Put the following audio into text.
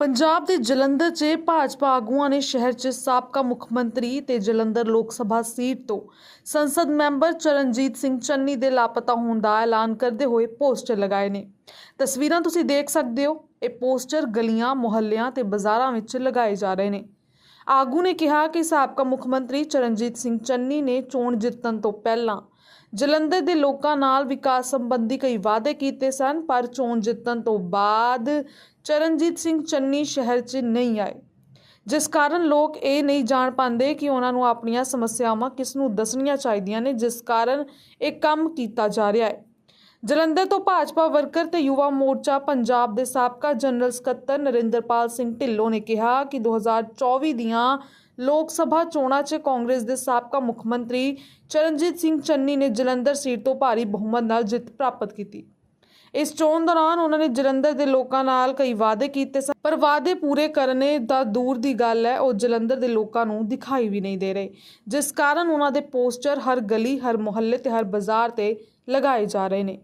ਪੰਜਾਬ ਦੇ ਜਲੰਧਰ 'ਚ ਭਾਜਪਾ ਆਗੂਆਂ ਨੇ ਸ਼ਹਿਰ 'ਚ ਸਾਬਕਾ ਮੁੱਖ ਮੰਤਰੀ ਤੇ ਜਲੰਧਰ ਲੋਕ ਸਭਾ ਸੀਟ ਤੋਂ ਸੰਸਦ ਮੈਂਬਰ ਚਰਨਜੀਤ ਸਿੰਘ ਚੰਨੀ ਦੇ ਲਾਪਤਾ ਹੋਣ ਦਾ ਐਲਾਨ ਕਰਦੇ ਹੋਏ ਪੋਸਟਰ ਲਗਾਏ ਨੇ। ਤਸਵੀਰਾਂ ਤੁਸੀਂ ਦੇਖ ਸਕਦੇ ਹੋ। ਇਹ ਪੋਸਟਰ ਗਲੀਆਂ, ਮੁਹੱਲਿਆਂ ਤੇ ਬਾਜ਼ਾਰਾਂ ਵਿੱਚ ਲਗਾਏ ਜਾ ਰਹੇ ਨੇ। ਆਗੂ ਨੇ ਕਿਹਾ ਕਿ ਸਾਬਕਾ ਮੁੱਖ ਮੰਤਰੀ ਚਰਨਜੀਤ ਸਿੰਘ ਚੰਨੀ ਨੇ ਚੋਣ ਜਿੱਤਣ ਤੋਂ ਪਹਿਲਾਂ ਜਲੰਧਰ ਦੇ ਲੋਕਾਂ ਨਾਲ ਵਿਕਾਸ ਸੰਬੰਧੀ ਕਈ ਵਾਅਦੇ ਕੀਤੇ ਸਨ, ਪਰ ਚੋਣ ਜਿੱਤਣ ਤੋਂ ਬਾਅਦ ਚਰਨਜੀਤ ਸਿੰਘ ਚੰਨੀ ਸ਼ਹਿਰ 'ਚ ਨਹੀਂ ਆਏ। ਜਿਸ ਕਾਰਨ ਲੋਕ ਇਹ ਨਹੀਂ ਜਾਣ ਪਾਉਂਦੇ ਕਿ ਉਹਨਾਂ ਨੂੰ ਆਪਣੀਆਂ ਸਮੱਸਿਆਵਾਂ ਕਿਸ ਨੂੰ ਦੱਸਣੀਆਂ ਚਾਹੀਦੀਆਂ ਨੇ, ਜਿਸ ਕਾਰਨ ਇਹ ਕੰਮ ਕੀਤਾ ਜਾ ਰਿਹਾ ਹੈ। ਜਲੰਧਰ ਤੋਂ ਭਾਜਪਾ ਵਰਕਰ ਤੇ ਯੁਵਾ ਮੋਰਚਾ ਪੰਜਾਬ ਦੇ ਸਾਬਕਾ ਜਨਰਲ ਸਕੱਤਰ ਨਰਿੰਦਰਪਾਲ ਸਿੰਘ ਢਿੱਲੋਂ ਨੇ ਕਿਹਾ ਕਿ 2024 ਦੀਆਂ ਲੋਕ ਸਭਾ ਚੋਣਾਂ 'ਚ ਕਾਂਗਰਸ ਦੇ ਸਾਬਕਾ ਮੁੱਖ ਮੰਤਰੀ ਚਰਨਜੀਤ ਸਿੰਘ ਚੰਨੀ ਨੇ ਜਲੰਧਰ ਸੀਟ ਤੋਂ ਭਾਰੀ ਬਹੁਮਤ ਨਾਲ ਜਿੱਤ ਪ੍ਰਾਪਤ ਕੀਤੀ। ਇਸ ਚੋਣ ਦੌਰਾਨ ਉਹਨਾਂ ਨੇ ਜਲੰਧਰ ਦੇ ਲੋਕਾਂ ਨਾਲ ਕਈ ਵਾਅਦੇ ਕੀਤੇ ਸਨ, ਪਰ ਵਾਅਦੇ ਪੂਰੇ ਕਰਨੇ ਦਾ ਦੂਰ ਦੀ ਗੱਲ ਹੈ, ਉਹ ਜਲੰਧਰ ਦੇ ਲੋਕਾਂ ਨੂੰ ਦਿਖਾਈ ਵੀ ਨਹੀਂ ਦੇ ਰਹੇ, ਜਿਸ ਕਾਰਨ ਉਹਨਾਂ ਦੇ ਪੋਸਟਰ ਹਰ ਗਲੀ, ਹਰ ਮੁਹੱਲੇ ਤੇ ਹਰ ਬਾਜ਼ਾਰ ਤੇ ਲਗਾਏ ਜਾ ਰਹੇ ਨੇ।